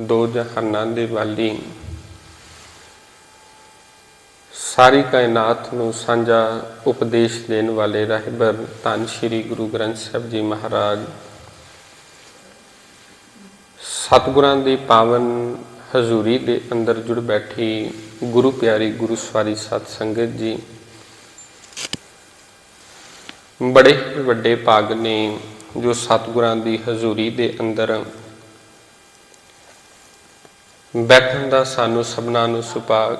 ਦੋ ਜਹਾਨਾਂ ਦੇ ਵਾਲੀ। ਸਾਰੀ ਕਾਇਨਾਤ ਨੂੰ ਸਾਂਝਾ ਉਪਦੇਸ਼ ਦੇਣ ਵਾਲੇ ਰਹਿਬਰ ਧੰਨ ਸ਼੍ਰੀ ਗੁਰੂ ਗ੍ਰੰਥ ਸਾਹਿਬ ਜੀ ਮਹਾਰਾਜ। ਸਤਿਗੁਰਾਂ ਦੀ ਪਾਵਨ ਹਜ਼ੂਰੀ ਦੇ ਅੰਦਰ ਜੁੜ ਬੈਠੀ ਗੁਰੂ ਪਿਆਰੀ ਗੁਰੂ ਸਵਾਰੀ ਸਤ ਸੰਗਤ ਜੀ। ਬੜੇ ਵੱਡੇ ਭਾਗ ਨੇ ਜੋ ਸਤਿਗੁਰਾਂ ਦੀ ਹਜ਼ੂਰੀ ਦੇ ਅੰਦਰ ਬੈਠਣ ਦਾ ਸਾਨੂੰ ਸਭਨਾਂ ਨੂੰ ਸੁਭਾਗ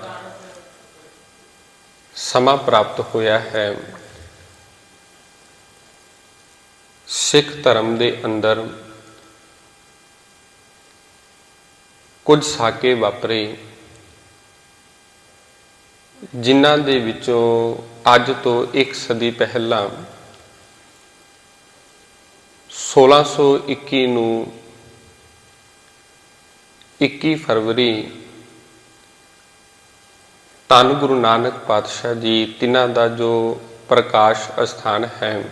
ਸਮਾਂ ਪ੍ਰਾਪਤ ਹੋਇਆ ਹੈ। ਸਿੱਖ ਧਰਮ ਦੇ ਅੰਦਰ ਕੁਝ ਸਾਕੇ ਵਾਪਰੇ, ਜਿਨ੍ਹਾਂ ਦੇ ਵਿੱਚੋਂ ਅੱਜ ਤੋਂ ਇੱਕ ਸਦੀ ਪਹਿਲਾਂ 1621 ਨੂੰ 21 ਫਰਵਰੀ। ਧੰਨ ਗੁਰੂ ਨਾਨਕ ਪਾਤਸ਼ਾਹ ਜੀ, ਤਿਨਾਂ ਦਾ ਜੋ ਪ੍ਰਕਾਸ਼ ਅਸਥਾਨ ਹੈ,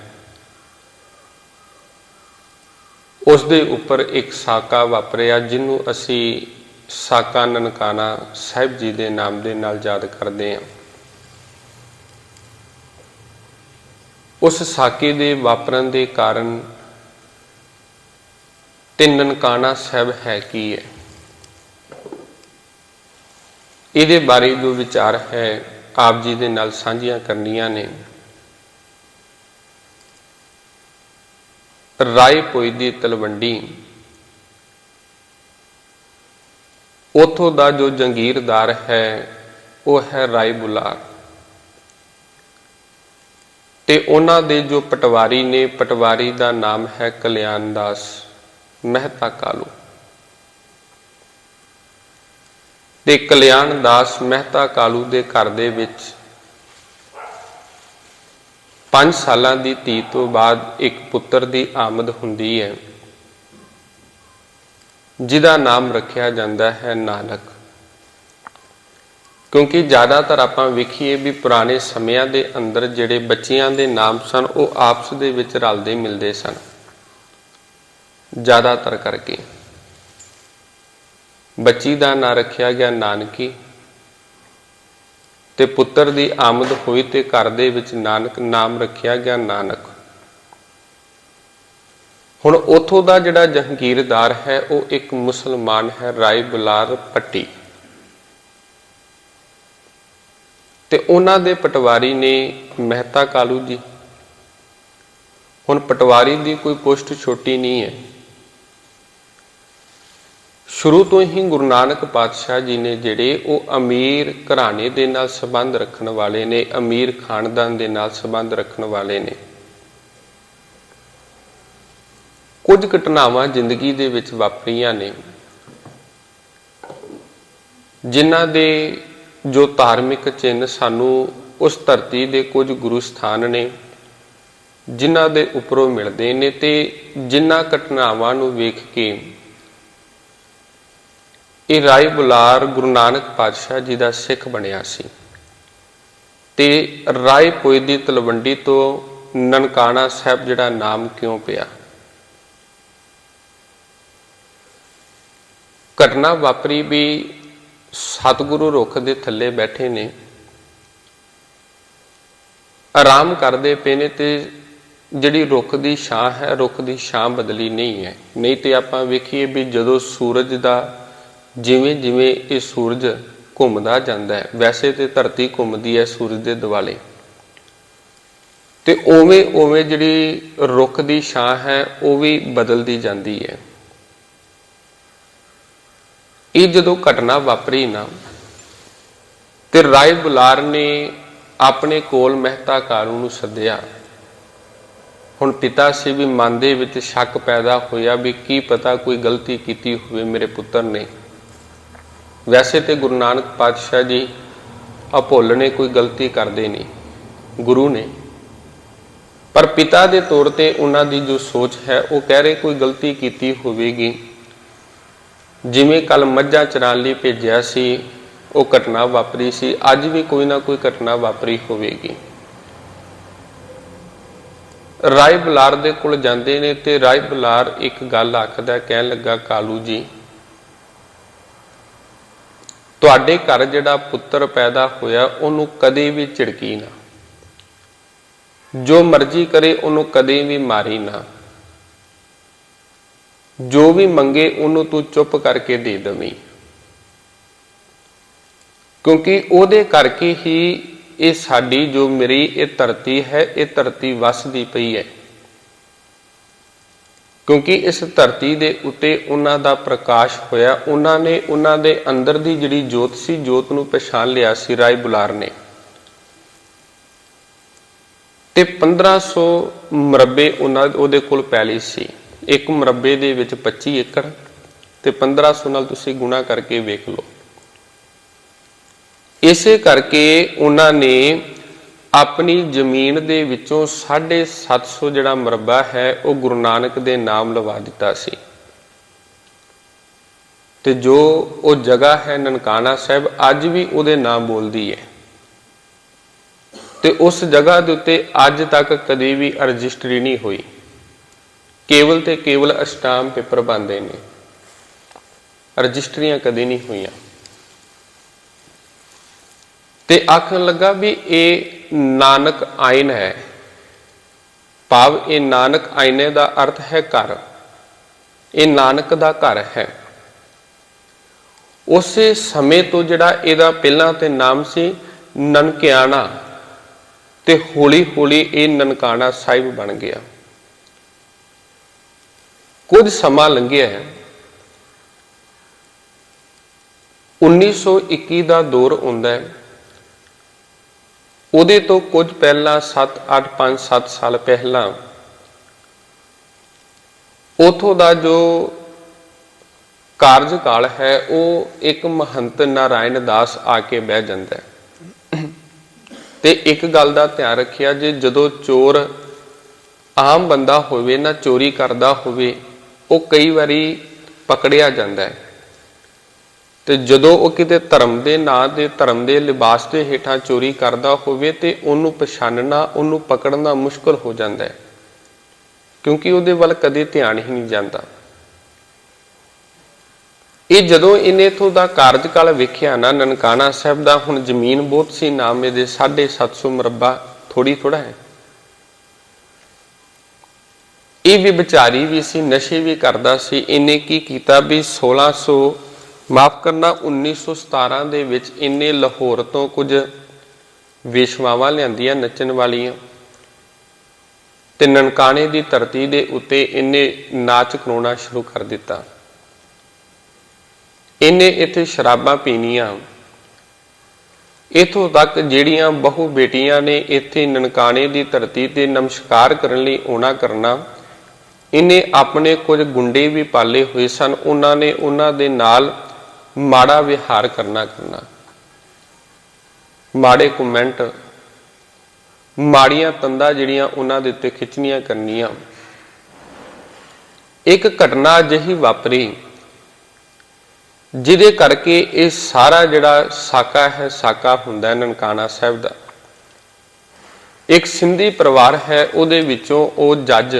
ਉਸ ਦੇ ਉੱਪਰ ਇੱਕ ਸਾਕਾ ਵਾਪਰਿਆ, ਜਿਹਨੂੰ ਅਸੀਂ ਸਾਕਾ ਨਨਕਾਣਾ ਸਾਹਿਬ ਜੀ ਦੇ ਨਾਮ ਦੇ ਨਾਲ ਯਾਦ ਕਰਦੇ ਹਾਂ। ਉਸ ਸਾਕੇ ਦੇ ਵਾਪਰਨ ਦੇ ਕਾਰਨ ਤਿੰਨ ਨਨਕਾਣਾ ਸਾਹਿਬ ਹੈ ਕੀ ਹੈ? ਇਹਦੇ ਬਾਰੇ ਜੋ ਵਿਚਾਰ ਹੈ, ਆਪ ਜੀ ਦੇ ਨਾਲ ਸਾਂਝੀਆਂ ਕਰਨੀਆਂ ਨੇ। ਰਾਏ ਪੋਈ ਦੀ ਤਲਵੰਡੀ। ਉਥੋਂ ਦਾ ਜੋ ਜੰਗੀਰਦਾਰ ਹੈ, ਉਹ ਹੈ ਰਾਏ ਬੁਲਾਰ। ਤੇ ਉਹਨਾਂ ਦੇ ਜੋ ਪਟਵਾਰੀ ਨੇ, ਪਟਵਾਰੀ ਦਾ ਨਾਮ ਹੈ ਕਲਿਆਣ ਦਾਸ, ਮਹਿਤਾ ਕਾਲੂ। ਤੇ ਕਲਿਆਣ ਦਾਸ ਮਹਿਤਾ ਕਾਲੂ ਦੇ ਘਰ ਦੇ ਵਿੱਚ 5 ਸਾਲਾਂ ਦੀ ਧੀ ਤੋਂ ਬਾਅਦ ਇੱਕ ਪੁੱਤਰ ਦੀ ਆਮਦ ਹੁੰਦੀ ਹੈ, ਜਿਹਦਾ ਨਾਮ ਰੱਖਿਆ ਜਾਂਦਾ ਹੈ ਨਾਨਕ। ਕਿਉਂਕਿ ਜ਼ਿਆਦਾਤਰ ਆਪਾਂ ਵੇਖੀਏ ਵੀ ਪੁਰਾਣੇ ਸਮਿਆਂ ਦੇ ਅੰਦਰ ਜਿਹੜੇ ਬੱਚਿਆਂ ਦੇ ਨਾਮ ਸਨ, ਉਹ ਆਪਸ ਦੇ ਵਿੱਚ ਰਲਦੇ ਮਿਲਦੇ ਸਨ, ਜ਼ਿਆਦਾਤਰ ਕਰਕੇ। ਬੱਚੀ ਦਾ ਨਾਂ ਰੱਖਿਆ ਗਿਆ ਨਾਨਕੀ ਤੇ ਪੁੱਤਰ ਦੀ ਆਮਦ ਹੋਈ ਤੇ ਘਰ ਦੇ ਵਿੱਚ ਨਾਨਕ ਨਾਮ ਰੱਖਿਆ ਗਿਆ ਨਾਨਕ। ਹੁਣ ਉਥੋਂ ਦਾ ਜਿਹੜਾ ਜਹੰਗੀਰਦਾਰ ਹੈ, ਉਹ ਇੱਕ ਮੁਸਲਮਾਨ ਹੈ, ਰਾਏ ਬੁਲਾਰ ਪੱਟੀ। ਤੇ ਉਹਨਾਂ ਦੇ ਪਟਵਾਰੀ ਨੇ ਮਹਿਤਾ ਕਾਲੂ ਜੀ। ਹੁਣ ਪਟਵਾਰੀ ਦੀ ਕੋਈ ਪੋਸਟ ਛੋਟੀ ਨਹੀਂ ਹੈ। ਸ਼ੁਰੂ ਤੋਂ ਹੀ ਗੁਰੂ ਨਾਨਕ ਪਾਤਸ਼ਾਹ ਜੀ ਨੇ ਜਿਹੜੇ ਉਹ ਅਮੀਰ ਘਰਾਣੇ ਦੇ ਨਾਲ ਸੰਬੰਧ ਰੱਖਣ ਵਾਲੇ ਨੇ, ਅਮੀਰ ਖਾਨਦਾਨ ਦੇ ਨਾਲ ਸੰਬੰਧ ਰੱਖਣ ਵਾਲੇ ਨੇ। ਕੁਝ ਘਟਨਾਵਾਂ ਜ਼ਿੰਦਗੀ ਦੇ ਵਿੱਚ ਵਾਪਰੀਆਂ ਨੇ, ਜਿਨ੍ਹਾਂ ਦੇ ਜੋ ਧਾਰਮਿਕ ਚਿੰਨ੍ਹ ਸਾਨੂੰ ਉਸ ਧਰਤੀ ਦੇ ਕੁਝ ਗੁਰੂ ਸਥਾਨ ਨੇ, ਜਿਨ੍ਹਾਂ ਦੇ ਉੱਪਰੋਂ ਮਿਲਦੇ ਨੇ ਤੇ ਜਿਨ੍ਹਾਂ ਘਟਨਾਵਾਂ ਨੂੰ ਵੇਖ ਕੇ ਇਹ ਰਾਏ ਬੁਲਾਰ ਗੁਰੂ ਨਾਨਕ ਪਾਤਸ਼ਾਹ ਜੀ ਦਾ ਸਿੱਖ ਬਣਿਆ ਸੀ। ਤੇ ਰਾਏ ਪੋਈ ਦੀ ਤਲਵੰਡੀ ਤੋਂ ਨਨਕਾਣਾ ਸਾਹਿਬ ਜਿਹੜਾ ਨਾਮ ਕਿਉਂ ਪਿਆ? ਘਟਨਾ ਵਾਪਰੀ ਵੀ ਸਤਿਗੁਰੂ ਰੁੱਖ ਦੇ ਥੱਲੇ ਬੈਠੇ ਨੇ। ਆਰਾਮ ਕਰਦੇ ਪਏ ਨੇ ਤੇ ਜਿਹੜੀ ਰੁੱਖ ਦੀ ਛਾਂ ਹੈ, ਰੁੱਖ ਦੀ ਛਾਂ ਬਦਲੀ ਨਹੀਂ ਹੈ। ਨਹੀਂ ਤੇ ਆਪਾਂ ਵੇਖੀਏ ਵੀ ਜਦੋਂ ਸੂਰਜ ਦਾ ਜਿਵੇਂ ਜਿਵੇਂ ਇਹ ਸੂਰਜ ਘੁੰਮਦਾ ਜਾਂਦਾ ਹੈ, ਵੈਸੇ ਤੇ ਧਰਤੀ ਘੁੰਮਦੀ ਹੈ ਸੂਰਜ ਦੇ ਦੁਆਲੇ ਤੇ ਉਵੇਂ ਉਵੇਂ ਜਿਹੜੀ ਰੁੱਖ ਦੀ ਛਾਂ ਹੈ, ਉਹ ਵੀ ਬਦਲਦੀ ਜਾਂਦੀ ਹੈ। ਇਹ ਜਦੋਂ ਘਟਨਾ ਵਾਪਰੀ ਨਾ, ਤੇ ਰਾਏ ਬੁਲਾਰ ਨੇ ਆਪਣੇ ਕੋਲ ਮਹਿਤਾ ਕਾਰੂ ਨੂੰ ਸੱਦਿਆ। ਹੁਣ ਪਿਤਾ ਸੀ ਵੀ ਮਨ ਦੇ ਵਿੱਚ ਸ਼ੱਕ ਪੈਦਾ ਹੋਇਆ ਵੀ ਕੀ ਪਤਾ ਕੋਈ ਗਲਤੀ ਕੀਤੀ ਹੋਵੇ ਮੇਰੇ ਪੁੱਤਰ ਨੇ। ਵੈਸੇ ਤੇ ਗੁਰੂ ਨਾਨਕ ਪਾਤਸ਼ਾਹ ਜੀ ਅਭੁੱਲ ਨੇ ਕੋਈ ਗਲਤੀ ਕਰਦੇ ਨਹੀਂ, ਗੁਰੂ ਨੇ। ਪਰ ਪਿਤਾ ਦੇ ਤੌਰ ਤੇ ਉਹਨਾਂ ਦੀ ਜੋ ਸੋਚ ਹੈ, ਉਹ ਕਹਿ ਰਹੇ ਕੋਈ ਗਲਤੀ ਕੀਤੀ ਹੋਵੇਗੀ। ਜਿਵੇਂ ਕੱਲ ਮੱਝਾਂ ਚਰਾਉਣ ਲਈ ਭੇਜਿਆ ਸੀ, ਉਹ ਘਟਨਾ ਵਾਪਰੀ ਸੀ, ਅੱਜ ਵੀ ਕੋਈ ਨਾ ਕੋਈ ਘਟਨਾ ਵਾਪਰੀ ਹੋਵੇਗੀ। ਰਾਏ ਬੁਲਾਰ ਦੇ ਕੋਲ ਜਾਂਦੇ ਨੇ ਤੇ ਰਾਏ ਬੁਲਾਰ ਇੱਕ ਗੱਲ ਆਖਦਾ, ਕਹਿਣ ਲੱਗਾ, ਕਾਲੂ ਜੀ ਤੁਹਾਡੇ ਘਰ ਜਿਹੜਾ ਪੁੱਤਰ ਪੈਦਾ ਹੋਇਆ, ਉਹਨੂੰ ਕਦੇ ਵੀ ਝਿੜਕੀ ਨਾ। ਜੋ ਮਰਜ਼ੀ ਕਰੇ, ਉਹਨੂੰ ਕਦੇ ਵੀ ਮਾਰੀ ਨਾ। ਜੋ ਵੀ ਮੰਗੇ, ਉਹਨੂੰ ਤੂੰ ਚੁੱਪ ਕਰਕੇ ਦੇ ਦਵੀਂ। ਕਿਉਂਕਿ ਉਹਦੇ ਕਰਕੇ ਹੀ ਇਹ ਸਾਡੀ ਜੋ ਮੇਰੀ ਇਹ ਧਰਤੀ ਹੈ, ਇਹ ਧਰਤੀ ਵਸਦੀ ਪਈ ਹੈ। ਕਿਉਂਕਿ ਇਸ ਧਰਤੀ ਦੇ ਉੱਤੇ ਉਹਨਾਂ ਦਾ ਪ੍ਰਕਾਸ਼ ਹੋਇਆ, ਉਹਨਾਂ ਨੇ ਉਹਨਾਂ ਦੇ ਅੰਦਰ ਦੀ ਜਿਹੜੀ ਜੋਤ ਸੀ, ਜੋਤ ਨੂੰ ਪਛਾਣ ਲਿਆ ਸੀ ਰਾਏ ਬੁਲਾਰ ਨੇ। ਤੇ 1500 ਮਰਬੇ ਉਹਨਾਂ ਉਹਦੇ ਕੋਲ ਪੈਲੀ ਸੀ। ਇੱਕ ਮਰਬੇ ਦੇ ਵਿੱਚ 25 ਏਕੜ, ਤੇ 1500 ਨਾਲ ਤੁਸੀਂ ਗੁਣਾ ਕਰਕੇ ਵੇਖ ਲਓ। ਇਸੇ ਕਰਕੇ ਉਹਨਾਂ ਨੇ ਆਪਣੀ ਜ਼ਮੀਨ ਦੇ ਵਿੱਚੋਂ 750 ਜਿਹੜਾ ਮਰਬਾ ਹੈ, ਉਹ ਗੁਰੂ ਨਾਨਕ ਦੇ ਨਾਮ ਲਵਾ ਦਿੱਤਾ ਸੀ। ਤੇ ਜੋ ਉਹ ਜਗ੍ਹਾ ਹੈ ਨਨਕਾਣਾ ਸਾਹਿਬ, ਅੱਜ ਵੀ ਉਹਦੇ ਨਾਮ ਬੋਲਦੀ ਹੈ। ਤੇ ਉਸ ਜਗ੍ਹਾ ਦੇ ਉੱਤੇ ਅੱਜ ਤੱਕ ਕਦੇ ਵੀ ਰਜਿਸਟਰੀ ਨਹੀਂ ਹੋਈ। ਕੇਵਲ ਤੇ ਕੇਵਲ ਅਸਟਾਮ ਪੇਪਰ ਬੰਦੇ ਨੇ। ਰਜਿਸਟਰੀਆਂ ਕਦੇ ਨਹੀਂ ਹੋਈਆਂ। ਤੇ ਆਖਣ ਲੱਗਾ ਵੀ ਇਹ ਨਾਨਕ ਆਇਨ ਹੈ। ਭਾਵ ਇਹ ਨਾਨਕ ਆਇਨੇ ਦਾ ਅਰਥ ਹੈ ਘਰ। ਇਹ ਨਾਨਕ ਦਾ ਘਰ ਹੈ। ਉਸੇ ਸਮੇਂ ਤੋਂ ਜਿਹੜਾ ਇਹਦਾ ਪਹਿਲਾਂ ਤੇ ਨਾਮ ਸੀ ਨਨਕਿਆਣਾ ਤੇ ਹੌਲੀ ਹੌਲੀ ਇਹ ਨਨਕਾਣਾ ਸਾਹਿਬ ਬਣ ਗਿਆ। ਕੁਝ ਸਮਾਂ ਲੰਘਿਆ ਹੈ। 1921 ਦਾ ਦੌਰ ਹੁੰਦਾ ਹੈ। ਉਹਦੇ ਤੋਂ ਕੁਝ ਪਹਿਲਾਂ 7 8 5 7 ਸਾਲ ਪਹਿਲਾਂ ਉਥੋਂ ਦਾ ਜੋ ਕਾਰਜਕਾਲ ਹੈ, ਉਹ ਇੱਕ ਮਹੰਤ ਨਾਰਾਇਣ ਦਾਸ ਆ ਕੇ ਬਹਿ ਜਾਂਦਾ ਹੈ। ਤੇ ਇੱਕ ਗੱਲ ਦਾ ਧਿਆਨ ਰੱਖਿਆ ਜੇ, ਜਦੋਂ ਚੋਰ ਆਮ ਬੰਦਾ ਹੋਵੇ ਨਾ ਚੋਰੀ ਕਰਦਾ ਹੋਵੇ, ਉਹ ਕਈ ਵਾਰੀ ਪਕੜਿਆ ਜਾਂਦਾ ਹੈ। ਤੇ ਜਦੋਂ ਉਹ ਕਿਤੇ ਧਰਮ ਦੇ ਨਾਂ ਦੇ ਧਰਮ ਦੇ ਲਿਬਾਸ ਦੇ ਹੇਠਾਂ ਚੋਰੀ ਕਰਦਾ ਹੋਵੇ ਤੇ ਉਹਨੂੰ ਪਛਾਣਨਾ ਉਹਨੂੰ ਪਕੜਨਾ ਮੁਸ਼ਕਲ ਹੋ ਜਾਂਦਾ ਹੈ। ਕਿਉਂਕਿ ਉਹਦੇ ਵੱਲ ਕਦੇ ਧਿਆਨ ਹੀ ਨਹੀਂ ਜਾਂਦਾ। ਇਹ ਜਦੋਂ ਇਹਨੇ ਇਥੋਂ ਦਾ ਕਾਰਜਕਾਲ ਵੇਖਿਆ ਨਾ, ਨਨਕਾਣਾ ਸਾਹਿਬ ਦਾ, ਹੁਣ ਜ਼ਮੀਨ ਬਹੁਤ ਸੀ, ਨਾਮ ਇਹਦੇ 750 ਮਰਬਾ ਥੋੜੀ ਥੋੜਾ ਹੈ। ਇਹ ਵੀ ਵਿਚਾਰੀ ਵੀ ਸੀ, ਨਸ਼ੇ ਵੀ ਕਰਦਾ ਸੀ, ਇਹਨੇ ਕੀ ਕੀਤਾ ਵੀ 1600 ਮਾਫ ਕਰਨਾ 1917 ਦੇ ਵਿੱਚ ਇਹਨੇ ਲਾਹੌਰ ਤੋਂ ਕੁਝ ਵੇਸ਼ਵਾਵਾਂ ਲਿਆਂਦੀਆਂ, ਨੱਚਣ ਵਾਲੀਆਂ ਤੇ ਨਨਕਾਣੇ ਦੀ ਧਰਤੀ ਦੇ ਉੱਤੇ ਇਹਨੇ ਨਾਚ ਕਰਾਉਣਾ ਸ਼ੁਰੂ ਕਰ ਦਿੱਤਾ। ਇਹਨੇ ਇੱਥੇ ਸ਼ਰਾਬਾਂ ਪੀਣੀਆਂ। ਇਥੋਂ ਤੱਕ ਜਿਹੜੀਆਂ ਬਹੁ ਬੇਟੀਆਂ ਨੇ ਇੱਥੇ ਨਨਕਾਣੇ ਦੀ ਧਰਤੀ ਤੇ ਨਮਸਕਾਰ ਕਰਨ ਲਈ ਆਉਣਾ ਕਰਨਾ ਇਹਨੇ ਆਪਣੇ ਕੁਝ ਗੁੰਡੇ ਵੀ ਪਾਲੇ ਹੋਏ ਸਨ। ਉਹਨਾਂ ਨੇ ਉਹਨਾਂ ਦੇ ਨਾਲ ਮਾੜਾ ਵਿਹਾਰ ਕਰਨਾ ਕਰਨਾ। ਮਾੜੇ ਕਮੈਂਟ ਮਾੜੀਆਂ ਤੰਦਾ ਜਿਹੜੀਆਂ ਉਹਨਾਂ ਦੇ ਉੱਤੇ ਖਿੱਚਣੀਆਂ ਕਰਨੀਆਂ। ਇੱਕ ਘਟਨਾ ਅਜਿਹੀ ਵਾਪਰੀ, ਜਿਹਦੇ ਕਰਕੇ ਇਹ ਸਾਰਾ ਜਿਹੜਾ ਸਾਕਾ ਹੈ, ਸਾਕਾ ਹੁੰਦਾ ਨਨਕਾਣਾ ਸਾਹਿਬ ਦਾ। ਇੱਕ ਸਿੰਧੀ ਪਰਿਵਾਰ ਹੈ, ਉਹਦੇ ਵਿੱਚੋਂ ਉਹ ਜੱਜ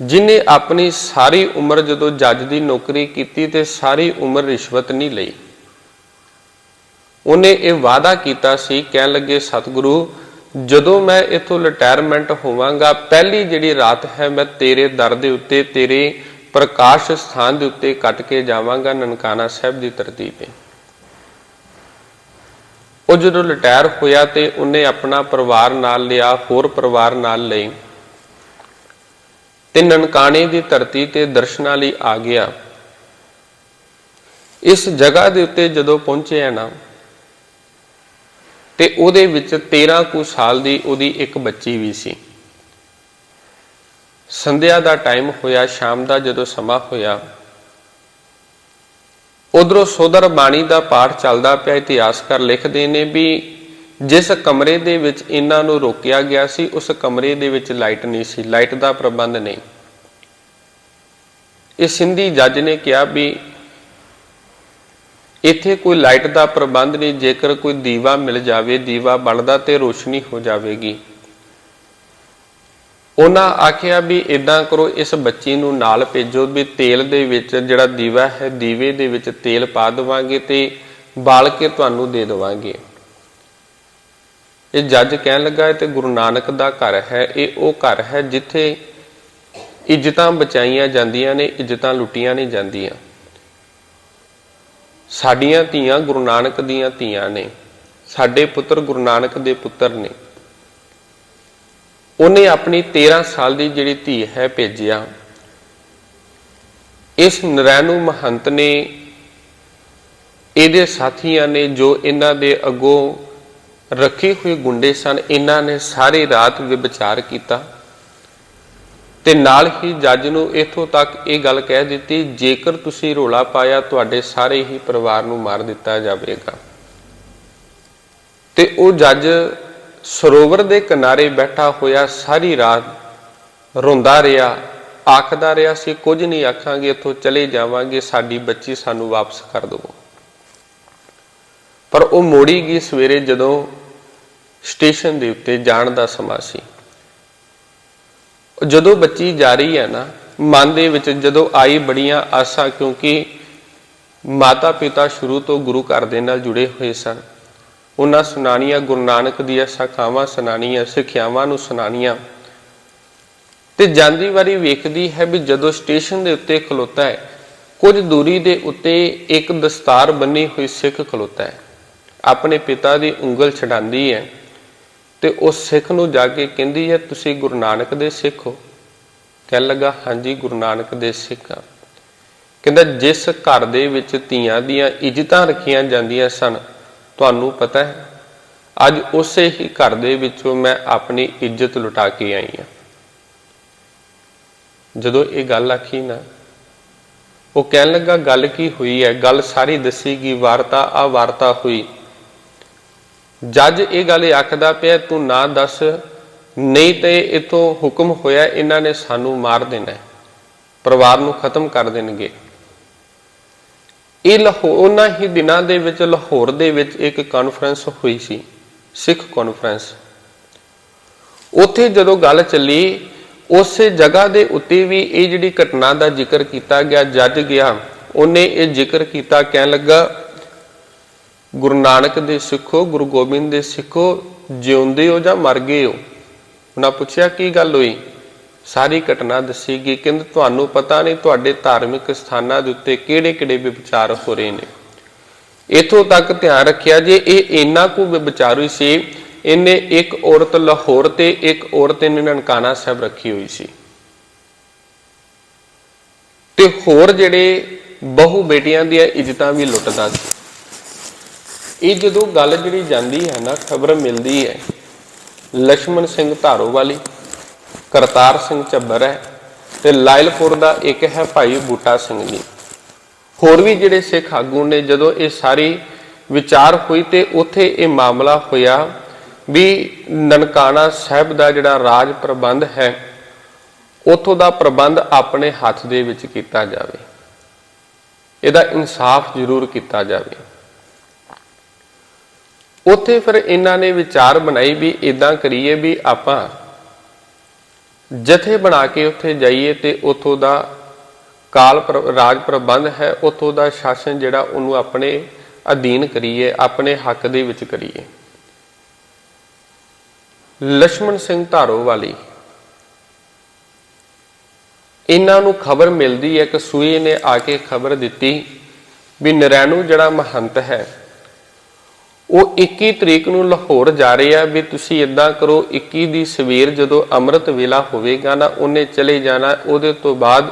ਜਿਨੇ ਆਪਣੀ ਸਾਰੀ ਉਮਰ ਜਦੋਂ ਜੱਜ ਦੀ ਨੌਕਰੀ ਕੀਤੀ ਤੇ ਸਾਰੀ ਉਮਰ ਰਿਸ਼ਵਤ ਨਹੀਂ ਲਈ। ਉਹਨੇ ਇਹ ਵਾਅਦਾ ਕੀਤਾ ਸੀ, ਕਹਿਣ ਲੱਗੇ, ਸਤਿਗੁਰੂ, ਜਦੋਂ ਮੈਂ ਇਥੋਂ ਰਿਟਾਇਰਮੈਂਟ ਹੋਵਾਂਗਾ, ਪਹਿਲੀ ਜਿਹੜੀ ਰਾਤ ਹੈ, ਮੈਂ ਤੇਰੇ ਦਰ ਦੇ ਉੱਤੇ, ਤੇਰੇ ਪ੍ਰਕਾਸ਼ ਸਥਾਨ ਦੇ ਉੱਤੇ ਕੱਟ ਕੇ ਜਾਵਾਂਗਾ, ਨਨਕਾਣਾ ਸਾਹਿਬ ਦੀ ਧਰਤੀ ਤੇ। ਉਹ ਜਦੋਂ ਰਿਟਾਇਰ ਹੋਇਆ ਤੇ ਉਹਨੇ ਆਪਣਾ ਪਰਿਵਾਰ ਨਾਲ ਲਿਆ, ਹੋਰ ਪਰਿਵਾਰ ਨਾਲ ਲਈ ਤੇ ਨਨਕਾਣੇ ਦੀ ਧਰਤੀ ਤੇ ਦਰਸ਼ਨਾਂ ਲਈ ਆ ਗਿਆ। ਇਸ ਜਗ੍ਹਾ ਦੇ ਉੱਤੇ ਜਦੋਂ ਪਹੁੰਚਿਆ ਨਾ, ਤੇ ਉਹਦੇ ਵਿੱਚ 13 ਕੁ ਸਾਲ ਦੀ ਉਹਦੀ ਇੱਕ ਬੱਚੀ ਵੀ ਸੀ। ਸੰਧਿਆ ਦਾ ਟਾਈਮ ਹੋਇਆ, ਸ਼ਾਮ ਦਾ ਜਦੋਂ ਸਮਾਂ ਹੋਇਆ, ਉਧਰੋਂ ਸੋਦਰ ਬਾਣੀ ਦਾ ਪਾਠ ਚੱਲਦਾ ਪਿਆ, ਇਤਿਹਾਸਕਾਰ ਲਿਖਦੇ ਨੇ ਵੀ ਜਿਸ ਕਮਰੇ ਦੇ ਵਿੱਚ ਇਹਨਾਂ ਨੂੰ ਰੋਕਿਆ ਗਿਆ ਸੀ, ਉਸ ਕਮਰੇ ਦੇ ਵਿੱਚ ਲਾਈਟ ਨਹੀਂ ਸੀ। ਲਾਈਟ ਦਾ ਪ੍ਰਬੰਧ ਨਹੀਂ। ਇਹ ਸਿੰਧੀ ਜੱਜ ਨੇ ਕਿਹਾ ਵੀ ਇੱਥੇ ਕੋਈ ਲਾਈਟ ਦਾ ਪ੍ਰਬੰਧ ਨਹੀਂ, ਜੇਕਰ ਕੋਈ ਦੀਵਾ ਮਿਲ ਜਾਵੇ, ਦੀਵਾ ਬਣਦਾ ਤੇ ਰੋਸ਼ਨੀ ਹੋ ਜਾਵੇਗੀ। ਉਹਨਾਂ ਆਖਿਆ ਵੀ ਇਦਾਂ ਕਰੋ, ਇਸ ਬੱਚੀ ਨੂੰ ਨਾਲ ਭੇਜੋ ਵੀ ਤੇਲ ਦੇ ਵਿੱਚ ਜਿਹੜਾ ਦੀਵਾ ਹੈ, ਦੀਵੇ ਦੇ ਵਿੱਚ ਤੇਲ ਪਾ ਦੇਵਾਂਗੇ ਤੇ ਬਾਲ ਕੇ ਤੁਹਾਨੂੰ ਦੇ ਦੇਵਾਂਗੇ। ਇਹ ਜੱਜ ਕਹਿਣ ਲੱਗਾ ਇਹ ਤੇ ਗੁਰੂ ਨਾਨਕ ਦਾ ਘਰ ਹੈ, ਇਹ ਉਹ ਘਰ ਹੈ ਜਿੱਥੇ ਇੱਜ਼ਤਾਂ ਬਚਾਈਆਂ ਜਾਂਦੀਆਂ ਨੇ, ਇੱਜ਼ਤਾਂ ਲੁੱਟੀਆਂ ਨਹੀਂ ਜਾਂਦੀਆਂ। ਸਾਡੀਆਂ ਧੀਆਂ ਗੁਰੂ ਨਾਨਕ ਦੀਆਂ ਧੀਆਂ ਨੇ, ਸਾਡੇ ਪੁੱਤਰ ਗੁਰੂ ਨਾਨਕ ਦੇ ਪੁੱਤਰ ਨੇ। ਉਹਨੇ ਆਪਣੀ 13 ਸਾਲ ਦੀ ਜਿਹੜੀ ਧੀ ਹੈ ਭੇਜਿਆ। ਇਸ ਨਰੈਣੂ ਮਹੰਤ ਨੇ, ਇਹਦੇ ਸਾਥੀਆਂ ਨੇ ਜੋ ਇਹਨਾਂ ਦੇ ਅੱਗੋਂ ਰੱਖੇ ਹੋਏ ਗੁੰਡੇ ਸਨ। ਇਹਨਾਂ ਨੇ ਸਾਰੀ ਰਾਤ ਵਿਚਾਰ ਕੀਤਾ ਤੇ ਨਾਲ ਹੀ ਜੱਜ ਨੂੰ ਇਥੋਂ ਤੱਕ ਇਹ ਗੱਲ ਕਹਿ ਦਿੱਤੀ, ਜੇਕਰ ਤੁਸੀਂ ਰੋਲਾ ਪਾਇਆ, ਤੁਹਾਡੇ ਸਾਰੇ ਹੀ ਪਰਿਵਾਰ ਨੂੰ ਮਾਰ ਦਿੱਤਾ ਜਾਵੇਗਾ। ਤੇ ਉਹ ਜੱਜ ਸਰੋਵਰ ਦੇ ਕਿਨਾਰੇ ਬੈਠਾ ਹੋਇਆ ਸਾਰੀ ਰਾਤ ਰੋਂਦਾ ਰਿਹਾ, ਆਖਦਾ ਰਿਹਾ ਸੀ ਕੁਝ ਨਹੀਂ ਆਖਾਂਗੇ, ਇੱਥੋਂ ਚਲੇ ਜਾਵਾਂਗੇ, ਸਾਡੀ ਬੱਚੀ ਸਾਨੂੰ ਵਾਪਸ ਕਰ ਦਿਓ ਪਰ ਉਹ ਮੋੜੀ ਗਈ ਸਵੇਰੇ ਜਦੋਂ ਸਟੇਸ਼ਨ ਦੇ ਉੱਤੇ ਜਾਣ ਦਾ ਸਮਾਂ ਸੀ। ਜਦੋਂ ਬੱਚੀ ਜਾ ਰਹੀ ਹੈ ਨਾ, ਮਨ ਦੇ ਵਿੱਚ ਜਦੋਂ ਆਈ ਬੜੀਆਂ ਆਸਾਂ ਕਿਉਂਕਿ ਮਾਤਾ ਪਿਤਾ ਸ਼ੁਰੂ ਤੋਂ ਗੁਰੂ ਘਰ ਦੇ ਨਾਲ ਜੁੜੇ ਹੋਏ ਸਨ। ਉਹਨਾਂ ਸੁਨਾਨੀਆਂ, ਗੁਰੂ ਨਾਨਕ ਦੀਆਂ ਸ਼ਾਖਾਵਾਂ, ਸੁਨਾਨੀਆਂ ਸਿੱਖਿਆਵਾਂ ਨੂੰ ਸੁਨਾਨੀਆਂ। ਤੇ ਜਾਂਦੀ ਵਾਰੀ ਵੇਖਦੀ ਹੈ ਵੀ ਜਦੋਂ ਸਟੇਸ਼ਨ ਦੇ ਉੱਤੇ ਖਲੋਤਾ ਹੈ, ਕੁਝ ਦੂਰੀ ਦੇ ਉੱਤੇ ਇੱਕ ਦਸਤਾਰ ਬੰਨੀ ਹੋਈ ਸਿੱਖ ਖਲੋਤਾ ਹੈ। ਆਪਣੇ ਪਿਤਾ ਦੀ ਉਂਗਲ ਛਡਾਉਂਦੀ ਹੈ। ਤੇ ਉਹ ਸਿੱਖ ਨੂੰ ਜਾ ਕੇ ਕਹਿੰਦੀ ਹੈ, ਤੁਸੀਂ ਗੁਰੂ ਨਾਨਕ ਦੇ ਸਿੱਖ ਹੋ? ਕਹਿਣ ਲੱਗਾ, ਹਾਂਜੀ, ਗੁਰੂ ਨਾਨਕ ਦੇ ਸਿੱਖ ਹਾਂ। ਕਹਿੰਦਾ, ਜਿਸ ਘਰ ਦੇ ਵਿੱਚ ਧੀਆਂ ਦੀਆਂ ਇੱਜ਼ਤਾਂ ਰੱਖੀਆਂ ਜਾਂਦੀਆਂ ਸਨ, ਤੁਹਾਨੂੰ ਪਤਾ ਹੈ, ਅੱਜ ਉਸੇ ਹੀ ਘਰ ਦੇ ਵਿੱਚੋਂ ਮੈਂ ਆਪਣੀ ਇੱਜ਼ਤ ਲੁਟਾ ਕੇ ਆਈ ਹਾਂ। ਜਦੋਂ ਇਹ ਗੱਲ ਆਖੀ ਨਾ, ਉਹ ਕਹਿਣ ਲੱਗਾ, ਗੱਲ ਕੀ ਹੋਈ ਹੈ? ਗੱਲ ਸਾਰੀ ਦੱਸੀ ਗਈ, ਵਾਰਤਾ ਆ ਵਾਰਤਾ ਹੋਈ। ਜੱਜ ਇਹ ਗੱਲ ਆਖਦਾ ਪਿਆ, ਤੂੰ ਨਾ ਦੱਸ, ਨਹੀਂ ਤੇ ਇਥੋਂ ਹੁਕਮ ਹੋਇਆ ਇਹਨਾਂ ਨੇ ਸਾਨੂੰ ਮਾਰ ਦੇਣਾ ਪਰਿਵਾਰ ਨੂੰ ਖਤਮ ਕਰ ਦੇਣਗੇ। ਇਹ ਲਾਹੌਰ ਉਹਨਾਂ ਹੀ ਦਿਨਾਂ ਦੇ ਵਿੱਚ, ਲਾਹੌਰ ਦੇ ਵਿੱਚ ਇੱਕ ਕਾਨਫਰੰਸ ਹੋਈ ਸੀ, ਸਿੱਖ ਕਾਨਫਰੰਸ ਉੱਥੇ ਜਦੋਂ ਗੱਲ ਚੱਲੀ, ਉਸੇ ਜਗ੍ਹਾ ਦੇ ਉੱਤੇ ਵੀ ਇਹ ਜਿਹੜੀ ਘਟਨਾ ਦਾ ਜ਼ਿਕਰ ਕੀਤਾ ਗਿਆ, ਜੱਜ ਗਿਆ, ਉਹਨੇ ਇਹ ਜ਼ਿਕਰ ਕੀਤਾ, ਕਹਿਣ ਲੱਗਾ ਗੁਰੂ ਨਾਨਕ ਦੇ ਸਿੱਖੋ, ਗੁਰੂ ਗੋਬਿੰਦ ਦੇ ਸਿੱਖੋ, ਜਿਉਂਦੇ ਹੋ ਜਾਂ ਮਰ ਗਏ ਹੋ। ਉਹਨਾਂ ਪੁੱਛਿਆ, ਕੀ ਗੱਲ ਹੋਈ? ਸਾਰੀ ਘਟਨਾ ਦੱਸੀ ਗਈ। ਕਹਿੰਦੇ, ਤੁਹਾਨੂੰ ਪਤਾ ਨਹੀਂ ਤੁਹਾਡੇ ਧਾਰਮਿਕ ਸਥਾਨਾਂ ਦੇ ਉੱਤੇ ਕਿਹੜੇ-ਕਿਹੜੇ ਵਿਚਾਰ ਹੋ ਰਹੇ ਨੇ। ਇਥੋਂ ਤੱਕ ਧਿਆਨ ਰੱਖਿਆ ਜੇ ਇਹ ਇੰਨਾ ਕੁ ਵਿਚਾਰੂ ਸੀ, ਇਹਨੇ ਇੱਕ ਔਰਤ ਲਾਹੌਰ ਤੇ ਇੱਕ ਔਰਤ ਇਹਨੇ ਨਨਕਾਣਾ ਸਾਹਿਬ ਰੱਖੀ ਹੋਈ ਸੀ। ਤੇ ਹੋਰ ਜਿਹੜੇ ਬਹੁ ਬੇਟੀਆਂ ਦੀਆਂ ਇੱਜ਼ਤਾਂ ਵੀ ਲੁੱਟਦਾ ਸੀ। ਇਹ ਜਦੋਂ ਗੱਲ ਜਿਹੜੀ ਜਾਂਦੀ ਹੈ ਨਾ, ਖਬਰ ਮਿਲਦੀ ਹੈ। ਲక్ష్మణ ਸਿੰਘ ਧਾਰੋਵਾਲੀ, ਕਰਤਾਰ ਸਿੰਘ ਚੱਬਰ ਹੈ ਤੇ ਲਾਇਲਪੁਰ ਦਾ ਇੱਕ ਹੈ ਭਾਈ ਬੂਟਾ ਸਿੰਘ ਜੀ। ਹੋਰ ਵੀ ਜਿਹੜੇ ਸਿੱਖ ਆਗੂ ਨੇ, ਜਦੋਂ ਇਹ ਸਾਰੀ ਵਿਚਾਰ ਹੋਈ ਤੇ ਉੱਥੇ ਇਹ ਮਾਮਲਾ ਹੋਇਆ ਵੀ ਨਨਕਾਣਾ ਸਾਹਿਬ ਦਾ ਜਿਹੜਾ ਰਾਜ ਪ੍ਰਬੰਧ ਹੈ, ਉੱਥੋਂ ਦਾ ਪ੍ਰਬੰਧ ਆਪਣੇ ਹੱਥ ਦੇ ਵਿੱਚ ਕੀਤਾ ਜਾਵੇ। ਇਹਦਾ ਇਨਸਾਫ ਜ਼ਰੂਰ ਕੀਤਾ ਜਾਵੇ। ਉੱਥੇ ਫਿਰ ਇਹਨਾਂ ਨੇ ਵਿਚਾਰ ਬਣਾਈ ਵੀ ਇਦਾਂ ਕਰੀਏ ਵੀ ਆਪਾਂ ਜਥੇ ਬਣਾ ਕੇ ਉੱਥੇ ਜਾਈਏ ਤੇ ਉੱਥੋਂ ਦਾ ਕਾਲ ਰਾਜ ਪ੍ਰਬੰਧ ਹੈ, ਉੱਥੋਂ ਦਾ ਸ਼ਾਸਨ ਜਿਹੜਾ ਉਹਨੂੰ ਆਪਣੇ ਅਧੀਨ ਕਰੀਏ, ਆਪਣੇ ਹੱਕ ਦੇ ਵਿੱਚ ਕਰੀਏ। ਲక్ష్మణ ਸਿੰਘ ਧਾਰੋ ਵਾਲੀ ਇਹਨਾਂ ਨੂੰ ਖਬਰ ਮਿਲਦੀ ਹੈ ਕਿ ਸੂਈ ਨੇ ਆ ਕੇ ਖਬਰ ਦਿੱਤੀ ਵੀ ਨਰੈਣੂ ਜਿਹੜਾ ਮਹੰਤ ਹੈ ਉਹ 21 ਤਰੀਕ ਨੂੰ ਲਾਹੌਰ ਜਾ ਰਹੇ ਆ ਵੀ ਤੁਸੀਂ ਇਦਾਂ ਕਰੋ 21 ਦੀ ਸਵੇਰ ਜਦੋਂ ਅੰਮ੍ਰਿਤ ਵੇਲਾ ਹੋਵੇਗਾ ਨਾ, ਉਹਨੇ ਚਲੇ ਜਾਣਾ। ਉਹਦੇ ਤੋਂ ਬਾਅਦ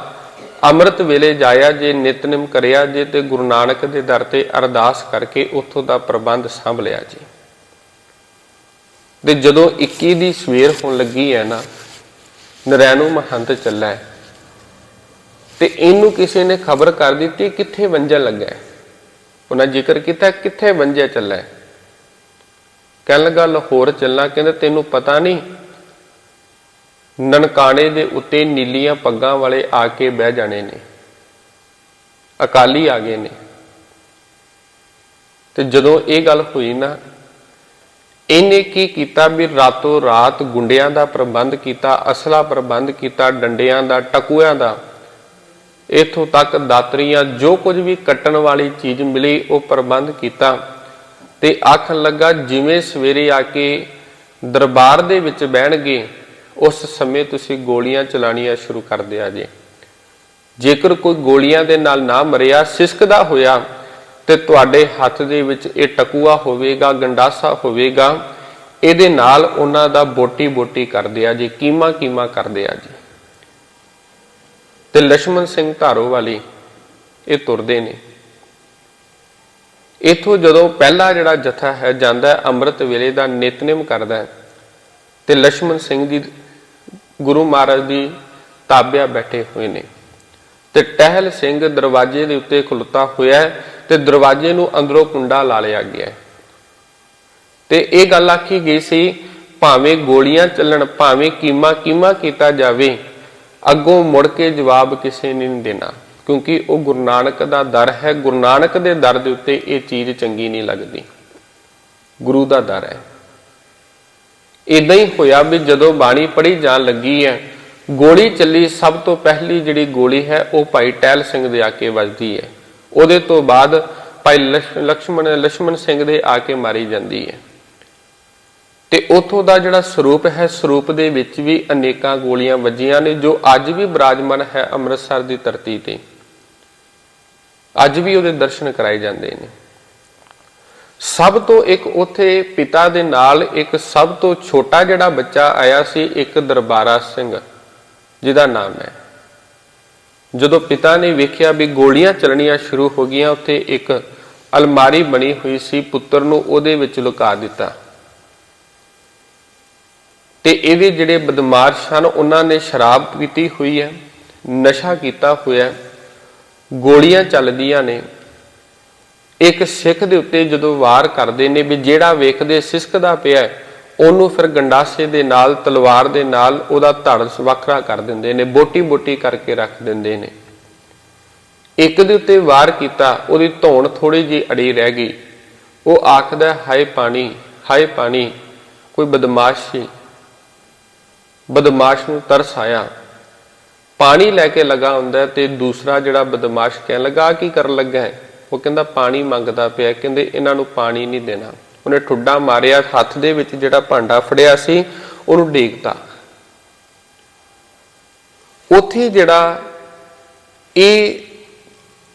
ਅੰਮ੍ਰਿਤ ਵੇਲੇ ਜਾਇਆ ਜੇ, ਨਿਤਨਿਮ ਕਰਿਆ ਜੇ ਤੇ ਗੁਰੂ ਨਾਨਕ ਦੇ ਦਰ ਤੇ ਅਰਦਾਸ ਕਰਕੇ ਉੱਥੋਂ ਦਾ ਪ੍ਰਬੰਧ ਸੰਭਲਿਆ ਜੀ। ਤੇ ਜਦੋਂ 21 ਦੀ ਸਵੇਰ ਹੋਣ ਲੱਗੀ ਹੈ ਨਾ, ਨਰੈਣੂ ਮਹੰਤ ਚੱਲਾ ਤੇ ਇਹਨੂੰ ਕਿਸੇ ਨੇ ਖਬਰ ਕਰ ਦਿੱਤੀ, ਕਿੱਥੇ ਵੰਜਣ ਲੱਗਾ ਉਹਨਾਂ ਜ਼ਿਕਰ ਕੀਤਾ, ਕਿੱਥੇ ਵੰਜਿਆ ਚੱਲਾ ਹੈ? ਕਹਿਣ ਲੱਗਾ ਲਾਹੌਰ ਚੱਲਣਾ ਕਹਿੰਦਾ, ਤੈਨੂੰ ਪਤਾ ਨਹੀਂ, ਨਨਕਾਣੇ ਦੇ ਉੱਤੇ ਨੀਲੀਆਂ ਪੱਗਾਂ ਵਾਲੇ ਆ ਕੇ ਬਹਿ ਜਾਣੇ ਨੇ। ਅਕਾਲੀ ਆ ਗਏ ਨੇ। ਤੇ ਜਦੋਂ ਇਹ ਗੱਲ ਹੋਈ ਨਾ, ਇਹਨੇ ਕੀ ਕੀਤਾ ਵੀ ਰਾਤੋਂ ਰਾਤ ਗੁੰਡਿਆਂ ਦਾ ਪ੍ਰਬੰਧ ਕੀਤਾ, ਅਸਲਾ ਪ੍ਰਬੰਧ ਕੀਤਾ, ਡੰਡਿਆਂ ਦਾ, ਟਕੂਆਂ ਦਾ। ਇਥੋਂ ਤੱਕ ਦਾਤਰੀਆਂ ਜੋ ਕੁਝ ਵੀ ਕੱਟਣ ਵਾਲੀ ਚੀਜ਼ ਮਿਲੀ, ਉਹ ਪ੍ਰਬੰਧ ਕੀਤਾ। ਤੇ ਆਖਣ ਲੱਗਾ, ਜਿਵੇਂ ਸਵੇਰੇ ਆ ਕੇ ਦਰਬਾਰ ਦੇ ਵਿੱਚ ਬਹਿਣਗੇ, ਉਸ ਸਮੇਂ ਤੁਸੀਂ ਗੋਲੀਆਂ ਚਲਾਣੀਆਂ ਸ਼ੁਰੂ ਕਰ ਦਿਆ ਜੇ। ਜੇਕਰ ਕੋਈ ਗੋਲੀਆਂ ਦੇ ਨਾਲ ਨਾ ਮਰਿਆ ਸਿਸਕਦਾ ਹੋਇਆ, ਤੇ ਤੁਹਾਡੇ ਹੱਥ ਦੇ ਵਿੱਚ ਇਹ ਟਕੂਆ ਹੋਵੇਗਾ, ਗੰਡਾਸਾ ਹੋਵੇਗਾ, ਇਹਦੇ ਨਾਲ ਉਹਨਾਂ ਦਾ ਬੋਟੀ ਬੋਟੀ ਕਰ ਦਿਆ ਜੇ ਕੀਮਾ ਕੀਮਾ ਕਰ ਦਿਆ ਜੀ। ਤੇ ਲక్ష్మణ ਸਿੰਘ ਧਾਰੋ ਵਾਲੀ ਇਹ ਤੁਰਦੇ ਨੇ। ਇਥੋਂ ਜਦੋਂ ਪਹਿਲਾ ਜਿਹੜਾ ਜਥਾ ਹੈ ਜਾਂਦਾ ਅੰਮ੍ਰਿਤ ਵੇਲੇ ਦਾ ਨਿਤਨੇਮ ਕਰਦਾ ਹੈ। ਤੇ ਲక్ష్మణ ਸਿੰਘ ਦੀ ਗੁਰੂ ਮਹਾਰਾਜ ਦੀ ਤਾਬਿਆ ਬੈਠੇ ਹੋਏ ਨੇ। ਤੇ ਟਹਿਲ ਸਿੰਘ ਦਰਵਾਜ਼ੇ ਦੇ ਉੱਤੇ ਖੁੱਲਤਾ ਹੋਇਆ ਤੇ ਦਰਵਾਜ਼ੇ ਨੂੰ ਅੰਦਰੋਂ ਕੁੰਡਾ ਲਾ ਲਿਆ ਗਿਆ ਤੇ ਇਹ ਗੱਲ ਆਖੀ ਗਈ ਸੀ, ਭਾਵੇਂ ਗੋਲੀਆਂ ਚੱਲਣ, ਭਾਵੇਂ ਕੀਮਾ ਕੀਮਾ ਕੀਤਾ ਜਾਵੇ, ਅੱਗੋਂ ਮੁੜ ਕੇ ਜਵਾਬ ਕਿਸੇ ਨੇ ਨਹੀਂ ਦੇਣਾ। ਕਿਉਂਕਿ ਉਹ ਗੁਰੂ ਨਾਨਕ ਦਾ ਦਰ ਹੈ। ਗੁਰੂ ਨਾਨਕ ਦੇ ਦਰ ਦੇ ਉੱਤੇ ਇਹ ਚੀਜ਼ ਚੰਗੀ ਨਹੀਂ ਲੱਗਦੀ। ਗੁਰੂ ਦਾ ਦਰ ਹੈ। ਇਦਾਂ ਹੀ ਹੋਇਆ ਵੀ ਜਦੋਂ ਬਾਣੀ ਪੜ੍ਹੀ ਜਾਣ ਲੱਗੀ ਹੈ, ਗੋਲੀ ਚੱਲੀ, ਸਭ ਤੋਂ ਪਹਿਲੀ ਜਿਹੜੀ ਗੋਲੀ ਹੈ, ਉਹ ਭਾਈ ਟੈਲ ਸਿੰਘ ਦੇ ਆ ਕੇ ਵੱਜਦੀ ਹੈ। ਉਹਦੇ ਤੋਂ ਬਾਅਦ ਭਾਈ ਲక్ష్మణ ਲక్ష్మణ ਸਿੰਘ ਦੇ ਆ ਕੇ ਮਾਰੀ ਜਾਂਦੀ ਹੈ। ਤੇ ਉਥੋਂ ਦਾ ਜਿਹੜਾ ਸਰੂਪ ਹੈ, ਸਰੂਪ ਦੇ ਵਿੱਚ ਵੀ ਅਨੇਕਾਂ ਗੋਲੀਆਂ ਵੱਜੀਆਂ ਨੇ, ਜੋ ਅੱਜ ਵੀ ਬਰਾਜਮਾਨ ਹੈ ਅੰਮ੍ਰਿਤਸਰ ਦੀ ਧਰਤੀ ਤੇ। ਅੱਜ ਵੀ ਉਹਦੇ ਦਰਸ਼ਨ ਕਰਾਏ ਜਾਂਦੇ ਨੇ। ਸਭ ਤੋਂ ਇੱਕ ਉਥੇ ਪਿਤਾ ਦੇ ਨਾਲ ਇੱਕ ਸਭ ਤੋਂ ਛੋਟਾ ਜਿਹੜਾ ਬੱਚਾ ਆਇਆ ਸੀ, ਇੱਕ ਦਰਬਾਰਾ ਸਿੰਘ, ਜਿਹਦਾ ਨਾਮ ਹੈ। ਜਦੋਂ ਪਿਤਾ ਨੇ ਵੇਖਿਆ ਵੀ ਗੋਲੀਆਂ ਚੱਲਣੀਆਂ ਸ਼ੁਰੂ ਹੋ ਗਈਆਂ, ਉੱਥੇ ਇੱਕ ਅਲਮਾਰੀ ਬਣੀ ਹੋਈ ਸੀ, ਪੁੱਤਰ ਨੂੰ ਉਹਦੇ ਵਿੱਚ ਲੁਕਾ ਦਿੱਤਾ। ਤੇ ਇਹਦੇ ਜਿਹੜੇ ਬਦਮਾਸ਼ ਹਨ, ਉਹਨਾਂ ਨੇ ਸ਼ਰਾਬ ਪੀਤੀ ਹੋਈ ਹੈ, ਨਸ਼ਾ ਕੀਤਾ ਹੋਇਆ ਹੈ। ਗੋਲੀਆਂ ਚੱਲਦੀਆਂ ਨੇ। ਇੱਕ ਸਿੱਖ ਦੇ ਉੱਤੇ ਜਦੋਂ ਵਾਰ ਕਰਦੇ ਨੇ ਵੀ ਜਿਹੜਾ ਵੇਖਦੇ ਸਿਸਕਦਾ ਪਿਆ ਉਹਨੂੰ ਫਿਰ ਗੰਡਾਸੇ ਦੇ ਨਾਲ, ਤਲਵਾਰ ਦੇ ਨਾਲ ਉਹਦਾ ਧੜ ਵੱਖਰਾ ਕਰ ਦਿੰਦੇ ਨੇ ਬੋਟੀ ਬੋਟੀ ਕਰਕੇ ਰੱਖ ਦਿੰਦੇ ਨੇ। ਇੱਕ ਦੇ ਉੱਤੇ ਵਾਰ ਕੀਤਾ, ਉਹਦੀ ਧੌਣ ਥੋੜੀ ਜਿਹੀ ਅੜੀ ਰਹਿ ਗਈ। ਉਹ ਆਖਦਾ, ਹਾਏ ਪਾਣੀ ਹਾਏ ਪਾਣੀ, ਕੋਈ ਬਦਮਾਸ਼ ਸੀ। ਬਦਮਾਸ਼ ਨੂੰ ਤਰਸ ਆਇਆ। ਪਾਣੀ ਲੈ ਕੇ ਲਗਾ ਹੁੰਦਾ ਹੈ ਤੇ ਦੂਸਰਾ ਜਿਹੜਾ ਬਦਮਾਸ਼ ਕਹਿਣ ਲੱਗਾ ਕੀ ਕਰਨ ਲੱਗਾ ਹੈ? ਉਹ ਕਹਿੰਦਾ, ਪਾਣੀ ਮੰਗਦਾ ਪਿਆ ਕਹਿੰਦੇ, ਇਹਨਾਂ ਨੂੰ ਪਾਣੀ ਨਹੀਂ ਦੇਣਾ। ਉਹਨੇ ਠੁੱਡਾ ਮਾਰਿਆ, ਹੱਥ ਦੇ ਵਿੱਚ ਜਿਹੜਾ ਭਾਂਡਾ ਫੜਿਆ ਸੀ, ਉਹਨੂੰ ਢੀਕਤਾ। ਉੱਥੇ ਜਿਹੜਾ ਇਹ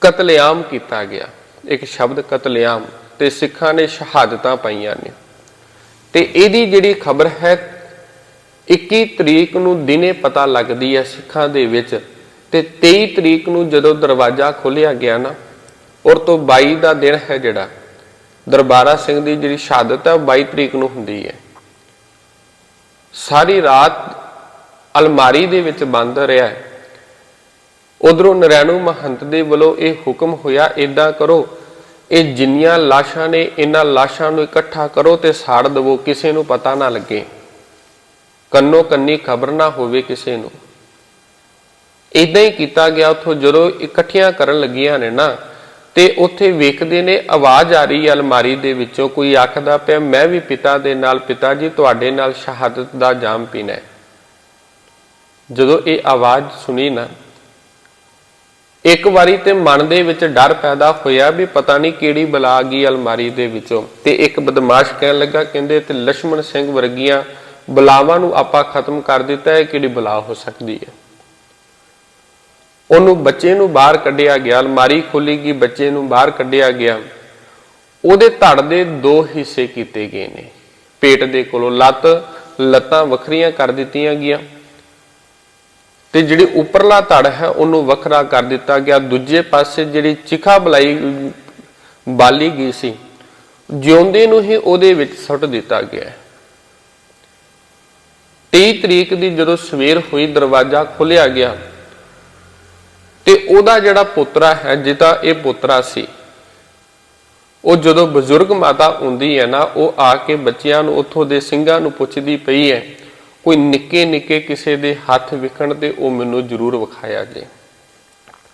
ਕਤਲੇਆਮ ਕੀਤਾ ਗਿਆ, ਇੱਕ ਸ਼ਬਦ ਕਤਲੇਆਮ, ਤੇ ਸਿੱਖਾਂ ਨੇ ਸ਼ਹਾਦਤਾਂ ਪਾਈਆਂ ਨੇ। ਤੇ ਇਹਦੀ ਜਿਹੜੀ ਖਬਰ ਹੈ 21 ਤਰੀਕ ਨੂੰ ਦਿਨੇ ਪਤਾ ਲੱਗਦੀ ਹੈ ਸਿੱਖਾਂ ਦੇ ਵਿੱਚ ਤੇ 23 ਤਰੀਕ ਨੂੰ ਜਦੋਂ ਦਰਵਾਜ਼ਾ ਖੋਲ੍ਹਿਆ ਗਿਆ ਨਾ, ਔਰ ਤੋਂ 22 ਦਾ ਦਿਨ ਹੈ ਜਿਹੜਾ, ਦਰਬਾਰਾ ਸਿੰਘ ਦੀ ਜਿਹੜੀ ਸ਼ਹਾਦਤ ਹੈ ਉਹ 22 ਤਰੀਕ ਨੂੰ ਹੁੰਦੀ ਹੈ। ਸਾਰੀ ਰਾਤ ਅਲਮਾਰੀ ਦੇ ਵਿੱਚ ਬੰਦ ਰਿਹਾ ਹੈ। ਉਧਰੋਂ ਨਰੈਣੂ ਮਹੰਤ ਦੇ ਵੱਲੋਂ ਇਹ ਹੁਕਮ ਹੋਇਆ ਇਦਾਂ ਕਰੋ, ਇਹ ਜਿੰਨੀਆਂ ਲਾਸ਼ਾਂ ਨੇ, ਇਹਨਾਂ ਲਾਸ਼ਾਂ ਨੂੰ ਇਕੱਠਾ ਕਰੋ ਤੇ ਸਾੜ ਦਵੋ, ਕਿਸੇ ਨੂੰ ਪਤਾ ਨਾ ਲੱਗੇ। ਕੰਨੋ ਕੰਨੀ ਖਬਰ ਨਾ ਹੋਵੇ ਕਿਸੇ ਨੂੰ। ਇਦਾਂ ਹੀ ਕੀਤਾ ਗਿਆ, ਉਥੋਂ ਜਦੋਂ ਇਕੱਠੀਆਂ ਕਰਨ ਲੱਗੀਆਂ ਨੇ ਨਾ, ਤੇ ਉੱਥੇ ਵੇਖਦੇ ਨੇ, ਆਵਾਜ਼ ਆ ਰਹੀ ਅਲਮਾਰੀ ਦੇ ਵਿੱਚੋਂ, ਕੋਈ ਆਖਦਾ ਪਿਆ, ਮੈਂ ਵੀ ਪਿਤਾ ਦੇ ਨਾਲ, ਪਿਤਾ ਜੀ ਤੁਹਾਡੇ ਨਾਲ ਸ਼ਹਾਦਤ ਦਾ ਜਾਮ ਪੀਣਾ ਜਦੋਂ ਇਹ ਆਵਾਜ਼ ਸੁਣੀ ਨਾ, ਇੱਕ ਵਾਰੀ ਤੇ ਮਨ ਦੇ ਵਿੱਚ ਡਰ ਪੈਦਾ ਹੋਇਆ ਵੀ ਪਤਾ ਨਹੀਂ ਕਿਹੜੀ ਬਲਾ ਆ ਗਈ ਅਲਮਾਰੀ ਦੇ ਵਿੱਚੋਂ, ਤੇ ਇੱਕ ਬਦਮਾਸ਼ ਕਹਿਣ ਲੱਗਾ, ਕਹਿੰਦੇ, ਤੇ ਲక్ష్మణ ਸਿੰਘ ਵਰਗੀਆਂ ਬਲਾਵਾਂ ਨੂੰ ਆਪਾਂ ਖਤਮ ਕਰ ਦਿੱਤਾ ਹੈ, ਕਿਹੜੀ ਬਲਾ ਹੋ ਸਕਦੀ ਹੈ? ਉਹਨੂੰ ਬੱਚੇ ਨੂੰ ਬਾਹਰ ਕੱਢਿਆ ਗਿਆ, ਅਲਮਾਰੀ ਖੋਲੀ ਗਈ, ਬੱਚੇ ਨੂੰ ਬਾਹਰ ਕੱਢਿਆ ਗਿਆ। ਉਹਦੇ ਧੜ ਦੇ ਦੋ ਹਿੱਸੇ ਕੀਤੇ ਗਏ ਨੇ। ਪੇਟ ਦੇ ਕੋਲੋਂ ਲੱਤ, ਲੱਤਾਂ ਵੱਖਰੀਆਂ ਕਰ ਦਿੱਤੀਆਂ ਗਈਆਂ। ਤੇ ਜਿਹੜੀ ਉੱਪਰਲਾ ਧੜ ਹੈ, ਉਹਨੂੰ ਵੱਖਰਾ ਕਰ ਦਿੱਤਾ ਗਿਆ। ਦੂਜੇ ਪਾਸੇ ਜਿਹੜੀ ਚਿਖਾ ਬਲਾਈ, ਬਾਲੀ ਗਈ ਸੀ, ਜਿਉਂਦੇ ਨੂੰ ਹੀ ਉਹਦੇ ਵਿੱਚ ਸੁੱਟ ਦਿੱਤਾ ਗਿਆ 23 ਤਰੀਕ ਦੀ ਜਦੋਂ ਸਵੇਰ ਹੋਈ, ਦਰਵਾਜ਼ਾ ਖੋਲ੍ਹਿਆ ਗਿਆ ਤੇ ਉਹਦਾ ਜਿਹੜਾ ਪੁੱਤਰਾ ਹੈ ਜਿਹਦਾ ਇਹ ਪੁੱਤਰਾ ਸੀ, ਉਹ ਜਦੋਂ ਬਜ਼ੁਰਗ ਮਾਤਾ ਹੁੰਦੀ ਹੈ ਨਾ, ਉਹ ਆ ਕੇ ਬੱਚਿਆਂ ਨੂੰ ਉੱਥੋਂ ਦੇ ਸਿੰਘਾਂ ਨੂੰ ਪੁੱਛਦੀ ਪਈ ਹੈ, ਕੋਈ ਨਿੱਕੇ ਨਿੱਕੇ ਕਿਸੇ ਦੇ ਹੱਥ ਵਿਖਣ ਤੇ ਉਹ ਮੈਨੂੰ ਜ਼ਰੂਰ ਵਿਖਾਇਆ ਜੇ।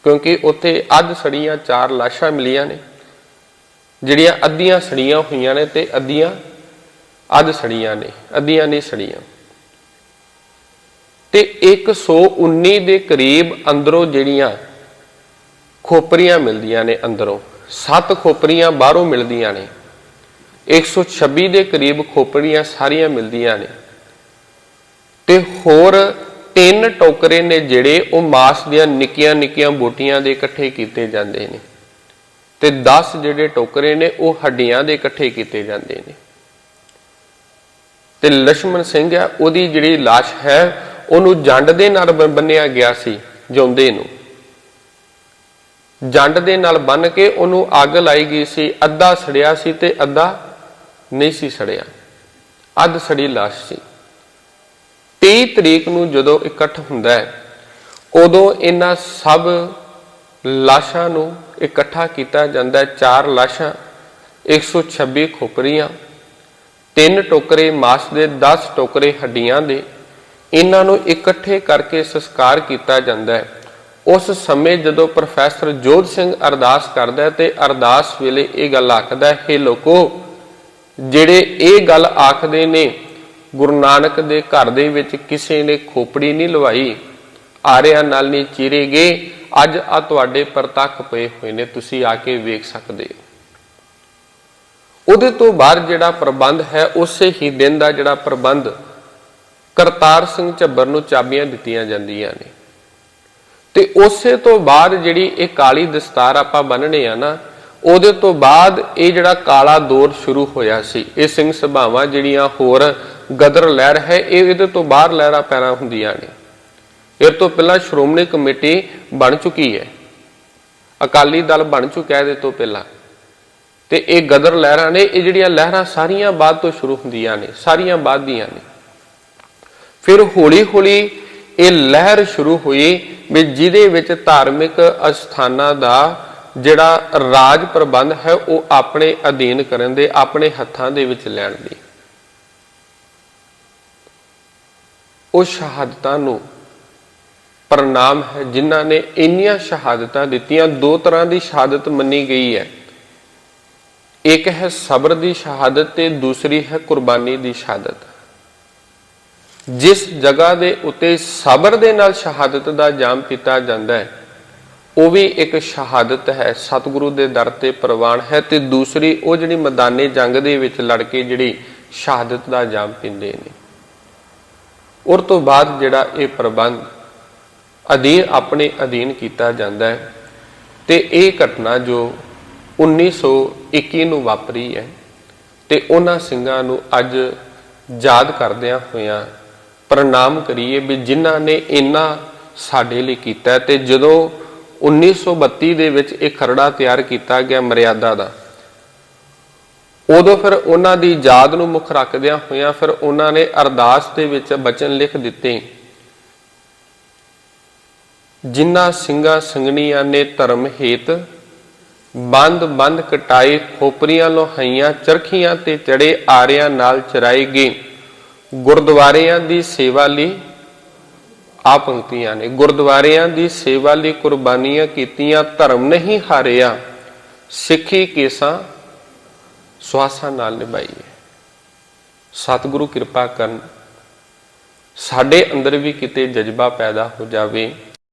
ਕਿਉਂਕਿ ਉੱਥੇ ਅੱਧ ਸੜੀਆਂ, ਚਾਰ ਲਾਸ਼ਾਂ ਮਿਲੀਆਂ ਨੇ, ਜਿਹੜੀਆਂ ਅੱਧੀਆਂ ਸੜੀਆਂ ਹੋਈਆਂ ਨੇ ਤੇ ਅੱਧੀਆਂ ਅੱਧ ਸੜੀਆਂ ਨੇ, ਅੱਧੀਆਂ ਨਹੀਂ ਸੜੀਆਂ। ਤੇ 119 ਦੇ ਕਰੀਬ ਅੰਦਰੋਂ ਜਿਹੜੀਆਂ ਖੋਪਰੀਆਂ ਮਿਲਦੀਆਂ ਨੇ ਅੰਦਰੋਂ, ਸੱਤ ਖੋਪਰੀਆਂ ਬਾਹਰੋਂ ਮਿਲਦੀਆਂ ਨੇ। 126 ਦੇ ਕਰੀਬ ਖੋਪੜੀਆਂ ਸਾਰੀਆਂ ਮਿਲਦੀਆਂ ਨੇ। ਤੇ ਹੋਰ ਤਿੰਨ ਟੋਕਰੇ ਨੇ ਜਿਹੜੇ ਉਹ ਮਾਸ ਦੀਆਂ ਨਿੱਕੀਆਂ ਨਿੱਕੀਆਂ ਬੋਟੀਆਂ ਦੇ ਇਕੱਠੇ ਕੀਤੇ ਜਾਂਦੇ ਨੇ। ਤੇ 10 ਜਿਹੜੇ ਟੋਕਰੇ ਨੇ ਉਹ ਹੱਡੀਆਂ ਦੇ ਇਕੱਠੇ ਕੀਤੇ ਜਾਂਦੇ ਨੇ। ਤੇ ਲక్ష్మణ ਸਿੰਘ ਆ, ਉਹਦੀ ਜਿਹੜੀ ਲਾਸ਼ ਹੈ ਉਹਨੂੰ ਜੰਡ ਦੇ ਨਾਲ ਬੰਨ- ਬੰਨਿਆ ਗਿਆ ਸੀ ਜਿਉਂਦੇ ਨੂੰ। ਜੰਡ ਦੇ ਨਾਲ ਬੰਨ ਕੇ ਉਹਨੂੰ ਅੱਗ ਲਾਈ ਗਈ ਸੀ, ਅੱਧਾ ਸੜਿਆ ਸੀ ਤੇ ਅੱਧਾ ਨਹੀਂ ਸੀ ਸੜਿਆ। ਅੱਧ ਸੜੀ লাশ ਸੀ। 23 ਤਰੀਕ ਨੂੰ ਜਦੋਂ ਇਕੱਠ ਹੁੰਦਾ ਹੈ, ਉਦੋਂ ਇਹਨਾਂ ਸਭ ਲਾਸ਼ਾਂ ਨੂੰ ਇਕੱਠਾ ਕੀਤਾ ਜਾਂਦਾ ਹੈ। ਚਾਰ ਲਾਸ਼ਾਂ 126 ਖੋਪਰੀਆਂ, ਤਿੰਨ ਟੋਕਰੇ ਮਾਸ ਦੇ 10 ਟੋਕਰੇ ਹੱਡੀਆਂ ਦੇ ਇਹਨਾਂ ਨੂੰ ਇਕੱਠੇ ਕਰਕੇ ਸੰਸਕਾਰ ਕੀਤਾ ਜਾਂਦਾ ਹੈ। ਉਸ ਸਮੇਂ ਜਦੋਂ ਪ੍ਰੋਫੈਸਰ ਜੋਧ ਸਿੰਘ ਅਰਦਾਸ ਕਰਦਾ ਹੈ ਤੇ ਅਰਦਾਸ ਵੇਲੇ ਇਹ ਗੱਲ ਆਖਦਾ ਹੈ, "ਹੇ ਲੋਕੋ, ਜਿਹੜੇ ਇਹ ਗੱਲ ਆਖਦੇ ਨੇ, ਗੁਰੂ ਨਾਨਕ ਦੇ ਘਰ ਦੇ ਵਿੱਚ ਕਿਸੇ ਨੇ ਖੋਪੜੀ ਨਹੀਂ ਲਵਾਈ, ਆਰਿਆਂ ਨਾਲ ਨਹੀਂ ਚੀਰੇ ਗਏ, ਅੱਜ ਆ ਤੁਹਾਡੇ ਪ੍ਰਤੱਖ ਪਏ ਹੋਏ ਨੇ, ਤੁਸੀਂ ਆ ਕੇ ਵੇਖ ਸਕਦੇ ਹੋ। ਉਹਦੇ ਤੋਂ ਬਾਅਦ ਜਿਹੜਾ ਪ੍ਰਬੰਧ ਹੈ, ਉਸੇ ਹੀ ਦਿਨ ਦਾ ਜਿਹੜਾ ਪ੍ਰਬੰਧ ਕਰਤਾਰ ਸਿੰਘ ਝੱਬਰ ਨੂੰ ਚਾਬੀਆਂ ਦਿੱਤੀਆਂ ਜਾਂਦੀਆਂ ਨੇ। ਤੇ ਉਸੇ ਤੋਂ ਬਾਅਦ ਜਿਹੜੀ ਇਹ ਕਾਲੀ ਦਸਤਾਰ ਆਪਾਂ ਬੰਨਣੇ ਆ ਨਾ, ਉਹਦੇ ਤੋਂ ਬਾਅਦ ਇਹ ਜਿਹੜਾ ਕਾਲਾ ਦੌਰ ਸ਼ੁਰੂ ਹੋਇਆ ਸੀ, ਇਹ ਸਿੰਘ ਸਭਾਵਾਂ ਜਿਹੜੀਆਂ ਹੋਰ ਗਦਰ ਲਹਿਰ ਹੈ, ਇਹ ਇਹਦੇ ਤੋਂ ਬਾਹਰ ਲਹਿਰਾਂ ਪੈਰਾਂ ਹੁੰਦੀਆਂ ਨੇ। ਇਹ ਤੋਂ ਪਹਿਲਾਂ ਸ਼੍ਰੋਮਣੀ ਕਮੇਟੀ ਬਣ ਚੁੱਕੀ ਹੈ। ਅਕਾਲੀ ਦਲ ਬਣ ਚੁੱਕਾ ਹੈ ਇਹਦੇ ਤੋਂ ਪਹਿਲਾਂ। ਤੇ ਇਹ ਗਦਰ ਲਹਿਰਾਂ ਨੇ, ਇਹ ਜਿਹੜੀਆਂ ਲਹਿਰਾਂ ਸਾਰੀਆਂ ਬਾਅਦ ਤੋਂ ਸ਼ੁਰੂ ਹੁੰਦੀਆਂ ਨੇ, ਸਾਰੀਆਂ ਬਾਅਦ ਦੀਆਂ ਨੇ। ਫਿਰ ਹੌਲੀ ਹੌਲੀ ਇਹ ਲਹਿਰ ਸ਼ੁਰੂ ਹੋਈ ਵੀ ਜਿਹਦੇ ਵਿੱਚ ਧਾਰਮਿਕ ਅਸਥਾਨਾਂ ਦਾ ਜਿਹੜਾ ਰਾਜ ਪ੍ਰਬੰਧ ਹੈ, ਉਹ ਆਪਣੇ ਅਧੀਨ ਕਰਨ ਦੇ, ਆਪਣੇ ਹੱਥਾਂ ਦੇ ਵਿੱਚ ਲੈਣ ਦੀ। ਉਹ ਸ਼ਹਾਦਤਾਂ ਨੂੰ ਪ੍ਰਣਾਮ ਹੈ, ਜਿਨ੍ਹਾਂ ਨੇ ਇੰਨੀਆਂ ਸ਼ਹਾਦਤਾਂ ਦਿੱਤੀਆਂ, ਦੋ ਤਰ੍ਹਾਂ ਦੀ ਸ਼ਹਾਦਤ ਮੰਨੀ ਗਈ ਹੈ। ਇੱਕ ਹੈ ਸਬਰ ਦੀ ਸ਼ਹਾਦਤ ਤੇ ਦੂਸਰੀ ਹੈ ਕੁਰਬਾਨੀ ਦੀ ਸ਼ਹਾਦਤ। ਜਿਸ ਜਗ੍ਹਾ ਦੇ ਉੱਤੇ ਸਬਰ ਦੇ ਨਾਲ ਸ਼ਹਾਦਤ ਦਾ ਜਾਮ ਪੀਤਾ ਜਾਂਦਾ ਹੈ, ਉਹ ਵੀ ਇੱਕ ਸ਼ਹਾਦਤ ਹੈ। ਸਤਿਗੁਰੂ ਦੇ ਦਰ ਤੇ ਪ੍ਰਵਾਨ ਹੈ ਤੇ ਦੂਸਰੀ ਉਹ ਜਿਹੜੀ ਮੈਦਾਨੇ ਜੰਗ ਦੇ ਵਿੱਚ ਲੜ ਕੇ ਜਿਹੜੀ ਸ਼ਹਾਦਤ ਦਾ ਜਾਮ ਪੀਂਦੇ ਨੇ। ਔਰ ਤੋਂ ਬਾਅਦ ਜਿਹੜਾ ਇਹ ਪ੍ਰਬੰਧ ਅਧੀਨ ਆਪਣੇ ਅਧੀਨ ਕੀਤਾ ਜਾਂਦਾ ਹੈ ਤੇ ਇਹ ਘਟਨਾ ਜੋ 1921 ਨੂੰ ਵਾਪਰੀ ਹੈ ਤੇ ਉਹਨਾਂ ਸਿੰਘਾਂ ਨੂੰ ਅੱਜ ਯਾਦ ਕਰਦਿਆਂ ਹੋਇਆਂ ਪ੍ਰਣਾਮ ਕਰੀਏ ਵੀ ਜਿਨ੍ਹਾਂ ਨੇ ਇੰਨਾ ਸਾਡੇ ਲਈ ਕੀਤਾ ਹੈ ਤੇ ਜਦੋਂ 1932 ਦੇ ਵਿੱਚ ਇਹ ਖਰੜਾ ਤਿਆਰ ਕੀਤਾ ਗਿਆ ਮਰਿਆਦਾ ਦਾ, ਉਦੋਂ ਫਿਰ ਉਹਨਾਂ ਦੀ ਯਾਦ ਨੂੰ ਮੁੱਖ ਰੱਖਦਿਆਂ ਹੋਇਆਂ ਫਿਰ ਉਹਨਾਂ ਨੇ ਅਰਦਾਸ ਦੇ ਵਿੱਚ ਬਚਨ ਲਿਖ ਦਿੱਤੇ, ਜਿਨ੍ਹਾਂ ਸਿੰਘਾਂ ਸੰਗਣੀਆਂ ਨੇ ਧਰਮ ਹੇਤ ਬੰਦ ਬੰਦ ਕਟਾਏ ਖੋਪਰੀਆਂ, ਲੋਹਾਈਆਂ, ਚਰਖੀਆਂ ਤੇ ਚੜੇ ਆਰਿਆਂ ਨਾਲ ਚਰਾਏ ਗਏ। ਗੁਰਦੁਆਰਿਆਂ ਦੀ ਸੇਵਾ ਲਈ ਆ ਪੰਕਤੀਆਂ ਨੇ। ਗੁਰਦੁਆਰਿਆਂ ਦੀ ਸੇਵਾ ਲਈ ਕੁਰਬਾਨੀਆਂ ਕੀਤੀਆਂ, ਧਰਮ ਨਹੀਂ ਹਾਰਿਆ, ਸਿੱਖੀ ਕੇਸਾਂ ਸਵਾਸਾਂ ਨਾਲ ਨਿਭਾਈਏ ਸਤਿਗੁਰੂ ਕਿਰਪਾ ਕਰਨ ਸਾਡੇ ਅੰਦਰ ਵੀ ਕਿਤੇ ਜਜ਼ਬਾ ਪੈਦਾ ਹੋ ਜਾਵੇ।